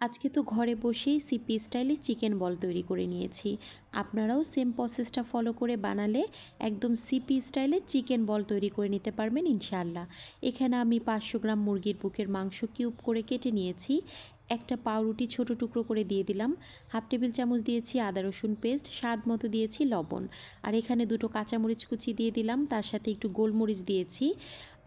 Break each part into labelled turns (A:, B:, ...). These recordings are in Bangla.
A: আজকে তো ঘরে বসেই সিপি স্টাইলে চিকেন বল তৈরি করে নিয়েছি। আপনারাও সেম প্রসেসটা ফলো করে বানালে একদম সিপি স্টাইলে চিকেন বল তৈরি করে নিতে পারবেন ইনশাআল্লাহ। এখানে আমি পাঁচশো গ্রাম মুরগির বুকের মাংস কিউব করে কেটে নিয়েছি। একটা পাউরুটি ছোট টুকরো করে দিয়ে দিলাম। হাফ টেবিল চামচ দিয়েছি আদা রসুন পেস্ট স্বাদ মতো দিয়েছি লবণ। আর এখানে দুটো কাঁচামরিচ কুচি দিয়ে দিলাম। তার সাথে একটু গোলমরিচ দিয়েছি।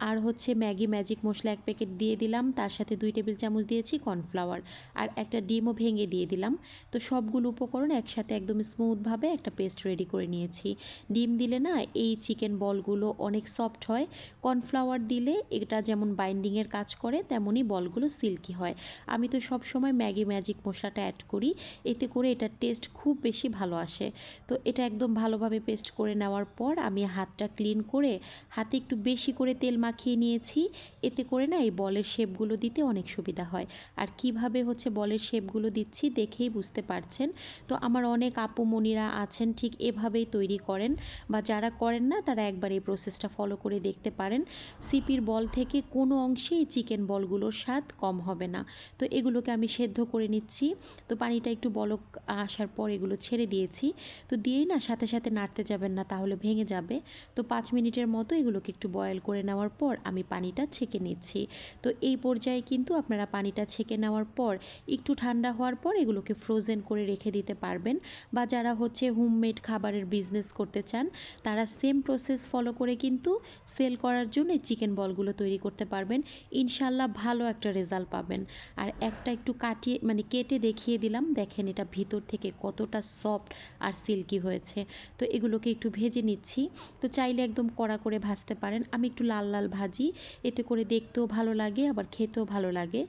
A: আর হচ্ছে ম্যাগি ম্যাজিক মশলা এক প্যাকেট দিয়ে দিলাম। তার সাথে দুই টেবিল চামচ দিয়েছি কর্নফ্লাওয়ার আর একটা ডিমও ভেঙে দিয়ে দিলাম। তো সবগুলো উপকরণ একসাথে একদম স্মুথভাবে একটা পেস্ট রেডি করে নিয়েছি। ডিম দিলে না এই চিকেন বলগুলো অনেক সফট হয়। কর্নফ্লাওয়ার দিলে এটা যেমন বাইন্ডিংয়ের কাজ করে, তেমনই বলগুলো সিল্কি হয়। আমি তো সব সময় ম্যাগি ম্যাজিক মশলাটা অ্যাড করি। এতে করে এটার টেস্ট খুব বেশি ভালো আসে। তো এটা একদম ভালোভাবে পেস্ট করে নেওয়ার পর আমি হাতটা ক্লিন করে, হাতে একটু বেশি করে তেল মাখিয়ে নিয়েছি। এতে করে না এই বলের শেপগুলো দিতে অনেক সুবিধা হয়। আর কীভাবে হচ্ছে বলের শেপগুলো দিচ্ছি দেখেই বুঝতে পারছেন। তো আমার অনেক আপুমণিরা আছেন, ঠিক এভাবেই তৈরি করেন বা যারা করেন না তারা একবার এই প্রসেসটা ফলো করে দেখতে পারেন। সিপির বল থেকে কোনো অংশেই চিকেন বলগুলোর স্বাদ কম হবে না। তো এগুলোকে আমি সেদ্ধ করে নিচ্ছি। তো পানিটা একটু বলক আসার পর এগুলো ছেড়ে দিয়েছি। তো দিয়েই না সাথে সাথে নাড়তে যাবেন না, তাহলে ভেঙে যাবে। তো পাঁচ মিনিটের মতো এগুলোকে একটু বয়েল করে নেওয়ার পর আমি পানিটা ছেঁকে নিচ্ছি। তো এই পর্যায়ে কিন্তু আপনারা পানিটা ছেঁকে নেওয়ার পর, একটু ঠান্ডা হওয়ার পর এগুলোকে ফ্রোজেন করে রেখে দিতে পারবেন বা যারা হচ্ছে হোমমেড খাবারের বিজনেস করতে চান, তারা সেম প্রসেস ফলো করে কিন্তু সেল করার জন্য চিকেন বলগুলো তৈরি করতে পারবেন। ইনশাল্লাহ ভালো একটা রেজাল্ট পাবেন। আর একটা একটু কাটিয়ে মানে কেটে দেখিয়ে দিলাম, দেখেন এটা ভিতর থেকে কতটা সফট আর সিল্কি হয়েছে। তো এগুলোকে একটু ভেজে নিচ্ছি। তো চাইলে একদম কড়া করে ভাজতে পারেন। আমি একটু লাল লাল ভাজি। এতে করে দেখতেও ভালো লাগে, আবার খেতেও ভালো লাগে।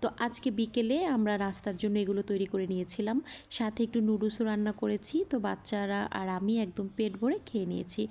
A: তো আজকে বিকেলে আমরা রাস্তার জন্য এগুলো তৈরি করে নিয়েছিলাম। সাথে একটু নুডলসও রান্না করেছি। তো বাচ্চারা আর আমি একদম পেট ভরে খেয়ে নিয়েছি।